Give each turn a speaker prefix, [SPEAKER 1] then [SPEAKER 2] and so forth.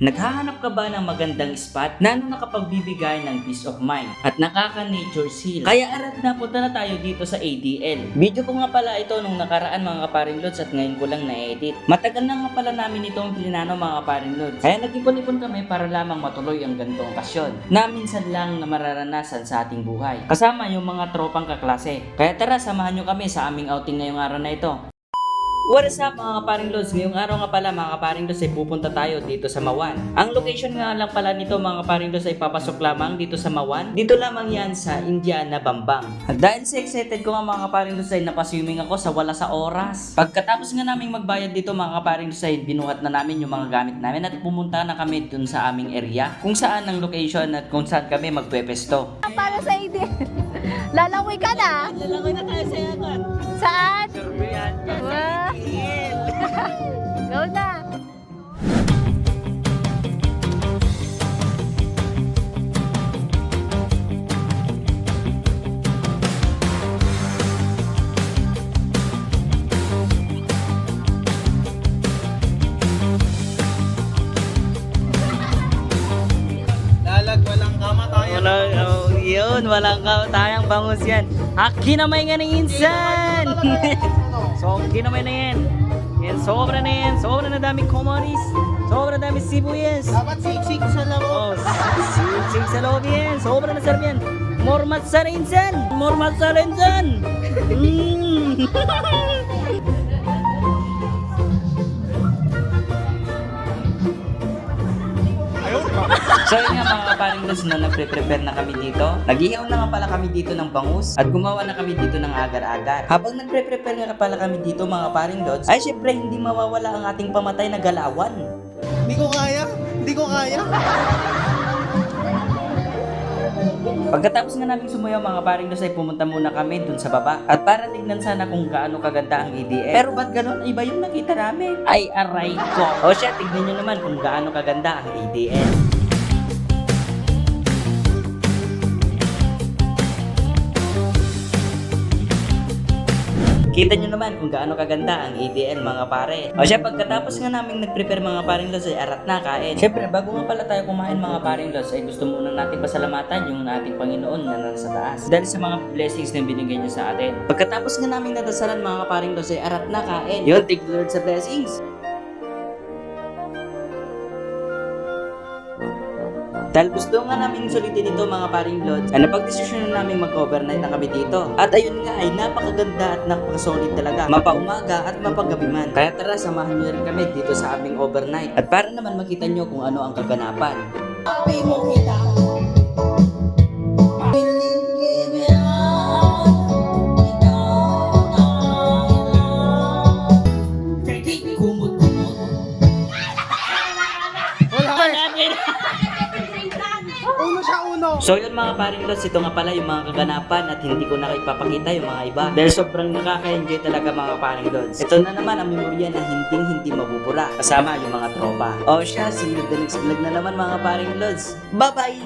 [SPEAKER 1] Naghahanap ka ba ng magandang spot na nakapagbibigay ng peace of mind at nakaka-nature seal? Kaya arat na punta na tayo dito sa ADL. Video ko nga pala ito nung nakaraan mga kaparing lods at ngayon ko lang na-edit. Matagal na nga pala namin itong plinano mga kaparing lods. Kaya nag-ipon-ipon kami para lamang matuloy ang ganitong okasyon na minsan lang na mararanasan sa ating buhay. Kasama yung mga tropang kaklase. Kaya tara samahan nyo kami sa aming outing ngayong araw na ito. What is up mga kaparing lods? Ngayong araw nga pala mga kaparing lods ay pupunta tayo dito sa Mawan. Ang location nga lang pala nito mga kaparing lods ay papasok lamang dito sa Mawan. Dito lamang yan sa Indiana Bambang. At dahil sa excited ko nga mga kaparing lods ay napaswimming ako sa wala sa oras. Pagkatapos nga naming magbayad dito mga kaparing lods ay binuhat na namin yung mga gamit namin at pumunta na kami dun sa aming area. Kung saan ang location at kung saan kami magpepesto.
[SPEAKER 2] Para sa ID. Lalangoy ka na.
[SPEAKER 3] Lalangoy na tayo sa yakan.
[SPEAKER 2] Go na.
[SPEAKER 3] Lalag, walang kamatayan.
[SPEAKER 1] Wala, oh, yun, walang tayang bangus yan. Haki na may nga ng insan! so, kinamay na yan. Yan, sobra na yan. Sobra na dami komoris. Sobra na dami sibuyas.
[SPEAKER 3] Dapat siksik sa laro.
[SPEAKER 1] Oh, sing sa loob yan. Sobra na sarap yan. Mormat sa rinsan! Mormat sa rinsan! Mm. So yun nga mga kaparing lods na nagpre-prepare na kami dito. Nag-ihaw na nga pala kami dito ng bangus at gumawa na kami dito ng agar-agar. Habang nagpre-prepare nga pala kami dito mga kaparing lods, ay syempre hindi mawawala ang ating pamatay na galawan.
[SPEAKER 3] Hindi ko kaya. Hindi ko kaya.
[SPEAKER 1] Pagkatapos nga namin sumayaw mga paring lods ay pumunta muna kami dun sa baba at para tignan sana kung gaano kaganda ang EDM. Pero ba't ganun? Iba yung nakita namin. Ay aray ko. O siya, tignan nyo naman kung gaano kaganda ang EDM. Kita nyo naman kung gaano kaganda ang ADL mga pare. O siya, pagkatapos nga namin nag-prepare mga paring los ay arat na kain. Siyempre, bago nga pala tayo kumain mga paring los ay gusto muna natin pasalamatan yung ating Panginoon na nasa taas. Dahil sa mga blessings na binigay niya sa atin. Pagkatapos nga namin nadasalan mga paring los ay arat na kain. Yun, thank you Lord sa blessings. Dahil gusto nga namin sulitin ito mga paring lods, ay napag-desisyon na namin mag-overnight na kami dito. At ayun nga ay napakaganda at napakasolid talaga. Mapaumaga at mapagabi man. Kaya tara, samahan niyo rin kami dito sa aming overnight. At para naman makita niyo kung ano ang kaganapan.
[SPEAKER 3] Wala.
[SPEAKER 1] So yun mga paring lods, ito nga pala yung mga kaganapan at hindi ko na ipapakita yung mga iba. Dahil sobrang nakaka-enjoy talaga mga paring lods. Ito na naman ang memorya na hindi hindi mabubura. Kasama yung mga tropa. O siya, see you the next vlog na naman mga paring lods. Bye-bye!